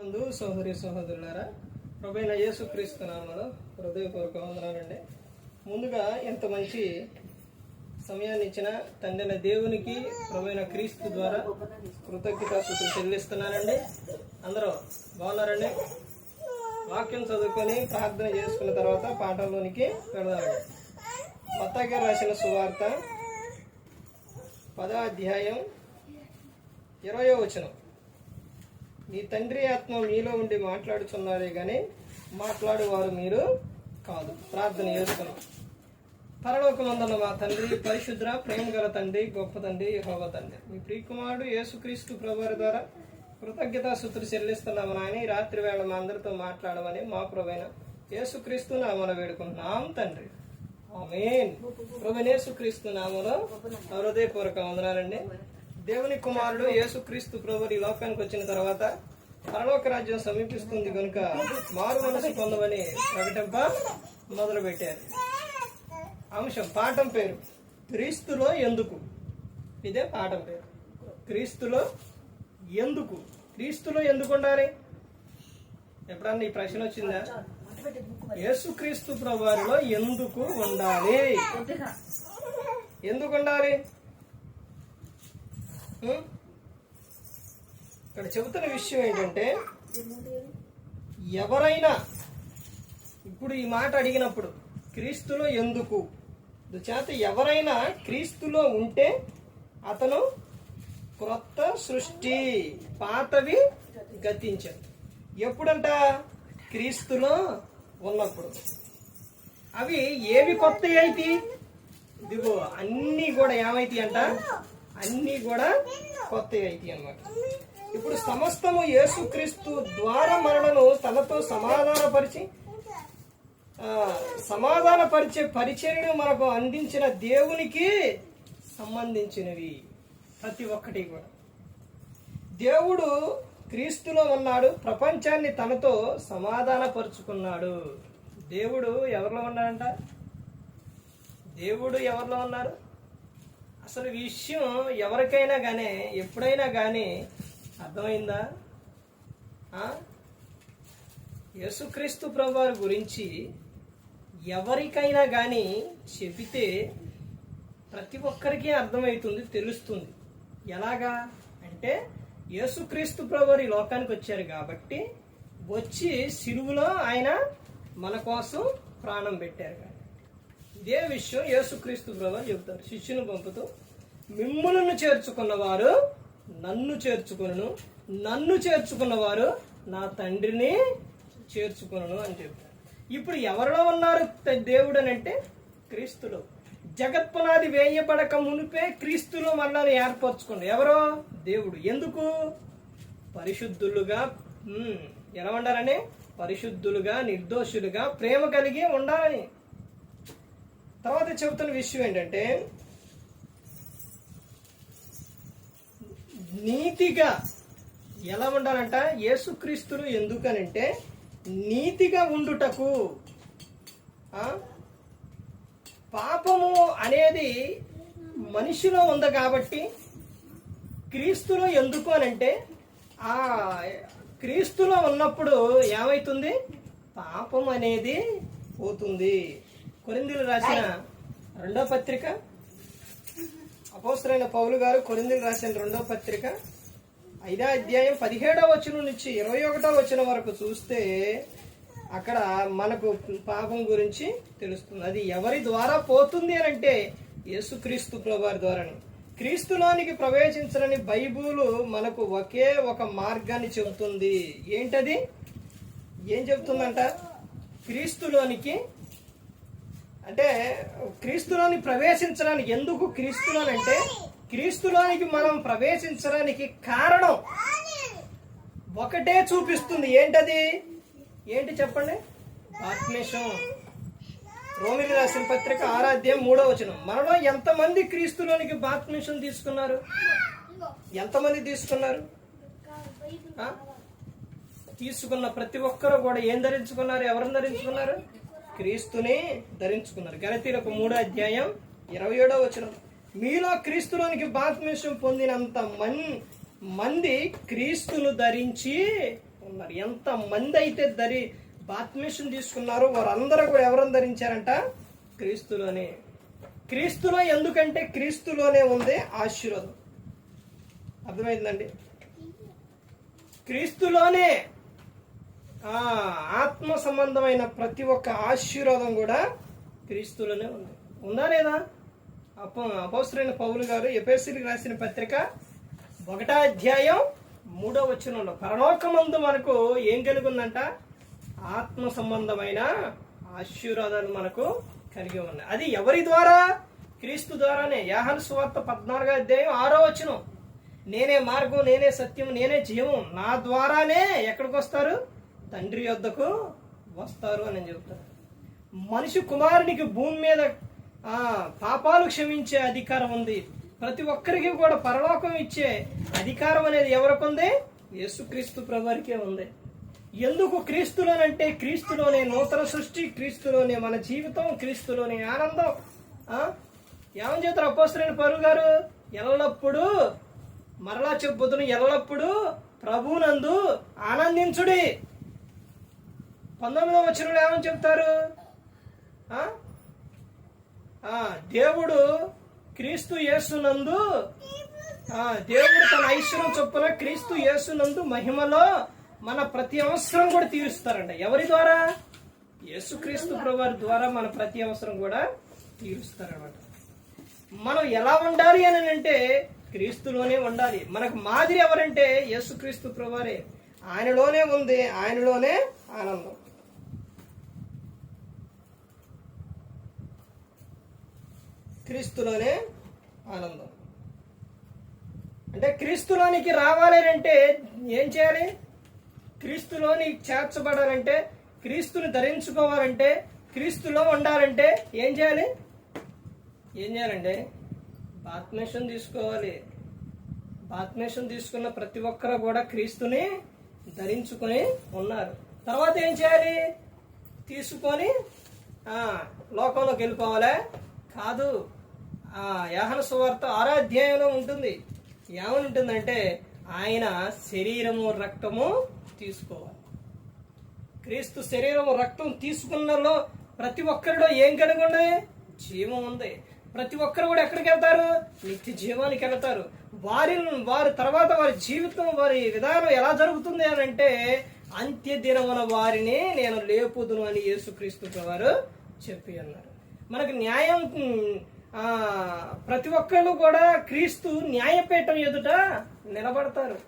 నందు సోదరి సోదరులారా ప్రభైన యేసుక్రీస్తు హృదయపూర్వక వందనాలండి. ముందుగా ఇంత మంచి సమయాన్ని ఇచ్చిన తండ్రిన దేవునికి ప్రభైన క్రీస్తు ద్వారా కృతజ్ఞతాస్తుతులు చెల్లిస్తున్నానండి. అందరూ బాగున్నారండి? వాక్యం చదువుకొని ప్రార్థన చేసుకున్న తర్వాత పాఠంలోనికి వెళదామండి. మత్తాకి రాసిన సువార్త పదో అధ్యాయం ఇరవయో వచనం. నీ తండ్రి ఆత్మ మీలో ఉండి మాట్లాడుచున్నారే కానీ మాట్లాడేవారు మీరు కాదు. ప్రార్థన చేసుకున్నాం. పరలోకమందున్న మా తండ్రి పరిశుద్ర ప్రేమ గల తండ్రి గొప్ప తండ్రి హోవ తండ్రి. మీ ప్రియకుమారుడు యేసుక్రీస్తు ప్రభువారి ద్వారా కృతజ్ఞతా సుతులు చెల్లిస్తున్నాము నాయన. ఈ రాత్రి వేళ మా అందరితో మాట్లాడమని మా ప్రభైన యేసుక్రీస్తు నామన వేడుకుంటున్నాం తండ్రి. ఆమెన్. ప్రభు యేసుక్రీస్తు నామలో హృదయపూర్వక వందనాలండి. దేవుని కుమారుడు యేసుక్రీస్తు ప్రభు ఈ లోకానికి వచ్చిన తర్వాత పరలోక రాజ్యం సమీపిస్తుంది కనుక మారు మనసు పొందమని ప్రకటింప మొదలు పెట్టారు అంశం పాఠం పేరు క్రీస్తులో ఎందుకు? ఇదే పాఠం పేరు. క్రీస్తులో ఎందుకు? క్రీస్తులో ఎందుకు ఉండాలి? ఎప్పుడన్నా ఈ ప్రశ్న వచ్చిందా? యేసుక్రీస్తు ప్రభువారిలో ఎందుకు ఉండాలి? ఎందుకు ఉండాలి? ఇక్కడ చెబుతున్న విషయం ఏంటంటే ఎవరైనా ఇప్పుడు ఈ మాట అడిగినప్పుడు క్రీస్తులో ఎందుకు? చేత ఎవరైనా క్రీస్తులో ఉంటే అతను క్రొత్త సృష్టి పాతవి గతించాడు ఎప్పుడంట? క్రీస్తులో ఉన్నప్పుడు. అవి ఏవి కొత్త అయితే? ఇదిగో అన్నీ కూడా ఏమైతాయి అంట అన్నీ కూడా కొత్త అయితే అన్నమాట. ఇప్పుడు సమస్తము యేసుక్రీస్తు ద్వారా మనలను తనతో సమాధానపరిచి సమాధానపరిచే పరిచర్యను మనకు అందించిన దేవునికి సంబంధించినవి ప్రతి ఒక్కటి కూడా. దేవుడు క్రీస్తులో ఉన్నాడు ప్రపంచాన్ని తనతో సమాధానపరుచుకున్నాడు. దేవుడు ఎవరిలో ఉన్నాడంట? దేవుడు ఎవరిలో ఉన్నారు? అసలు విషయం ఎవరికైనా కానీ ఎప్పుడైనా కానీ అర్థమైందా? యేసుక్రీస్తు ప్రభువారి గురించి ఎవరికైనా కానీ చెబితే ప్రతి ఒక్కరికి అర్థమవుతుంది తెలుస్తుంది. ఎలాగా? అంటే యేసుక్రీస్తు ప్రభువారి లోకానికి వచ్చారు కాబట్టి వచ్చి సిలువులో ఆయన మన కోసం ప్రాణం పెట్టారు. ఇదే విషయం యేసుక్రీస్తు ప్రభు చెబుతారు. శిష్యుని పంపుతూ మిమ్ములను చేర్చుకున్నవారు నన్ను చేర్చుకును నన్ను చేర్చుకున్నవారు నా తండ్రిని చేర్చుకును అని చెప్తారు. ఇప్పుడు ఎవరిలో ఉన్నారు దేవుడు అని అంటే క్రీస్తులో. జగత్పునాది వేయబడక మునిపే క్రీస్తులో మనల్ని ఏర్పరచుకోండి ఎవరో? దేవుడు. ఎందుకు? పరిశుద్ధులుగా ఎలా ఉండాలని? పరిశుద్ధులుగా నిర్దోషులుగా ప్రేమ కలిగి ఉండాలని. తర్వాత చెబుతున్న విషయం ఏంటంటే నీతిగా ఎలా ఉండాలంట? యేసుక్రీస్తులు ఎందుకనంటే నీతిగా ఉండుటకు? పాపము అనేది మనిషిలో ఉంది కాబట్టి క్రీస్తులో ఎందుకు అనంటే ఆ క్రీస్తులో ఉన్నప్పుడు ఏమైతుంది? పాపం అనేది పోతుంది. కొరిందులు రాసిన రెండో పత్రిక అపోసరైన పౌలు గారు కొరిందులు రాసిన రెండో పత్రిక ఐదో అధ్యాయం పదిహేడవ వచనం నుంచి ఇరవై ఒకటో వచనం వరకు చూస్తే అక్కడ మనకు పాపం గురించి తెలుస్తుంది. అది ఎవరి ద్వారా పోతుంది అని అంటే యేసుక్రీస్తు ప్రభువారి ద్వారానే. క్రీస్తులోనికి ప్రవేశించరని బైబుల్ మనకు ఒకే ఒక మార్గాన్ని చెబుతుంది. ఏంటది? ఏం చెబుతుందంట? క్రీస్తులోనికి అంటే క్రీస్తులోని ప్రవేశించడానికి ఎందుకు క్రీస్తులోని అంటే క్రీస్తులోనికి మనం ప్రవేశించడానికి కారణం ఒకటే చూపిస్తుంది. ఏంటది? ఏంటి చెప్పండి? ఆత్మేశం రోమిలి రాసిన పత్రిక ఆరాధ్యం మూడో వచనం. మనలో ఎంతమంది క్రీస్తులోనికి బాత్మిషం తీసుకున్నారు? ఎంతమంది తీసుకున్నారు? తీసుకున్న ప్రతి ఒక్కరు కూడా ఏం ధరించుకున్నారు? ఎవరిని ధరించుకున్నారు? క్రీస్తుని ధరించుకున్నారు. గలతీలకు మూడో అధ్యాయం ఇరవై ఏడో వచ్చిన మీలో క్రీస్తులోనికి బాత్మిషం పొందినంత మన్ మంది క్రీస్తును ధరించి ఉన్నారు. ఎంత మంది అయితే ధరి బాత్మేషం తీసుకున్నారో వారందరూ కూడా ఎవరని ధరించారంట? క్రీస్తులోనే. క్రీస్తులో ఎందుకంటే క్రీస్తులోనే ఉంది ఆశీర్వాదం. అర్థమైందండి? క్రీస్తులోనే ఆత్మ సంబంధమైన ప్రతి ఒక్క ఆశీర్వాదం కూడా క్రీస్తులోనే ఉంది. ఉందా లేదా? అప అపోసరైన పౌలు గారు ఎపేసిరికి రాసిన పత్రిక ఒకటా అధ్యాయం మూడో వచనంలో పరలోకమందు మనకు ఏం కలుగుందంట? ఆత్మ సంబంధమైన ఆశీర్వాదాలు మనకు కలిగి ఉన్నాయి. అది ఎవరి ద్వారా? క్రీస్తు ద్వారానే. యాహన్ సువార్త పద్నాలుగో అధ్యాయం ఆరో వచనం. నేనే మార్గం నేనే సత్యం నేనే జీవం. నా ద్వారానే ఎక్కడికి వస్తారు తండ్రి యొద్దకు వస్తారు అని చెబుతారు. మనిషి కుమారునికి భూమి మీద పాపాలు క్షమించే అధికారం ఉంది. ప్రతి ఒక్కరికి కూడా పరలోకం ఇచ్చే అధికారం అనేది ఎవరికి ఉంది? యేసుక్రీస్తు ప్రభువారికే ఉంది. ఎందుకు క్రీస్తులోనంటే క్రీస్తులోనే నూతన సృష్టి క్రీస్తులోనే మన జీవితం క్రీస్తులోనే ఆనందం. ఏమని చేతారు అపోసరైన పరువు గారు? ఎల్లప్పుడూ మరలా చెప్పుతున్న ఎల్లప్పుడూ ప్రభునందు ఆనందించుడి. పంతొమ్మిదవ వచనంలో ఏమని చెప్తారు? దేవుడు క్రీస్తు యేసునందు దేవుడు తన ఐశ్వర్యం చొప్పున క్రీస్తు యేసునందు మహిమలో మన ప్రతి అవసరం కూడా తీరుస్తారంట. ఎవరి ద్వారా? యేసుక్రీస్తు ప్రభువారి ద్వారా మన ప్రతి అవసరం కూడా తీరుస్తారనమాట మనం ఎలా ఉండాలి అని అంటే క్రీస్తులోనే ఉండాలి. మనకు మాదిరి ఎవరంటే యేసుక్రీస్తు ప్రభువారే. ఆయనలోనే ఉంది ఆయనలోనే ఆనందం. క్రీస్తులోనే ఆనందం. అంటే క్రీస్తులోనికి రావాలి అంటే ఏం చేయాలి? క్రీస్తులోని చేర్చబడాలంటే క్రీస్తుని ధరించుకోవాలంటే క్రీస్తులో ఉండాలంటే ఏం చేయాలి? ఏం చేయాలంటే బాత్మేషం తీసుకోవాలి. బాత్మేషం తీసుకున్న ప్రతి ఒక్కరు కూడా క్రీస్తుని ధరించుకొని ఉన్నారు. తర్వాత ఏం చేయాలి? తీసుకొని లోకంలోకి వెళ్ళిపోవాలా. కాదు ఆ యాహన సువార్త ఆరాధ్యాయంలో ఉంటుంది. ఏమని ఉంటుందంటే ఆయన శరీరము రక్తము తీసుకోవాలి. క్రీస్తు శరీరము రక్తం తీసుకున్నలో ప్రతి ఒక్కరిలో ఏం కలిగి ఉంది జీవం ఉంది. ప్రతి ఒక్కరు కూడా ఎక్కడికి వెళ్తారు? నిత్య జీవానికి వెళ్తారు. వారి వారి తర్వాత వారి జీవితం వారి విధానం ఎలా జరుగుతుంది అని అంటే అంత్య దినమున వారిని నేను లేపుదును అని యేసుక్రీస్తు వారు చెప్పి అన్నారు. మనకు న్యాయం ప్రతి ఒక్కళ్ళు కూడా క్రీస్తు న్యాయపీఠం ఎదుట నిలబడతారు.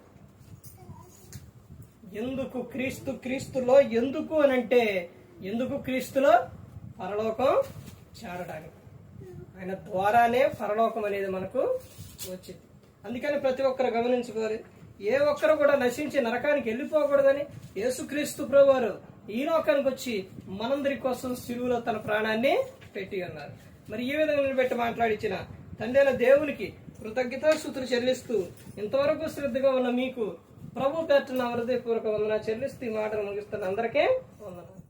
ఎందుకు క్రీస్తు క్రీస్తులో ఎందుకు అని అంటే ఎందుకు క్రీస్తులో పరలోకం చేరడానికి? ఆయన ద్వారానే పరలోకం అనేది మనకు వచ్చింది. అందుకని ప్రతి ఒక్కరు గమనించుకోవాలి. ఏ ఒక్కరు కూడా నశించి నరకానికి వెళ్ళిపోకూడదని యేసుక్రీస్తు ప్రభువారు ఈ లోకానికి వచ్చి మనందరి కోసం సిలువలో తన ప్రాణాన్ని పెట్టి ఉన్నారు. మరి ఈ విధంగా నిలబెట్టి మాట్లాడించిన తండ్రిన అయిన దేవునికి కృతజ్ఞతాస్థుతులు చెల్లిస్తూ ఇంతవరకు శ్రద్ధగా ఉన్న మీకు ప్రభు పెట్టిన హృదయపూర్వక వందన చెల్లిస్తూ ఈ మాటలు ముగిస్తున్న అందరికీ వందన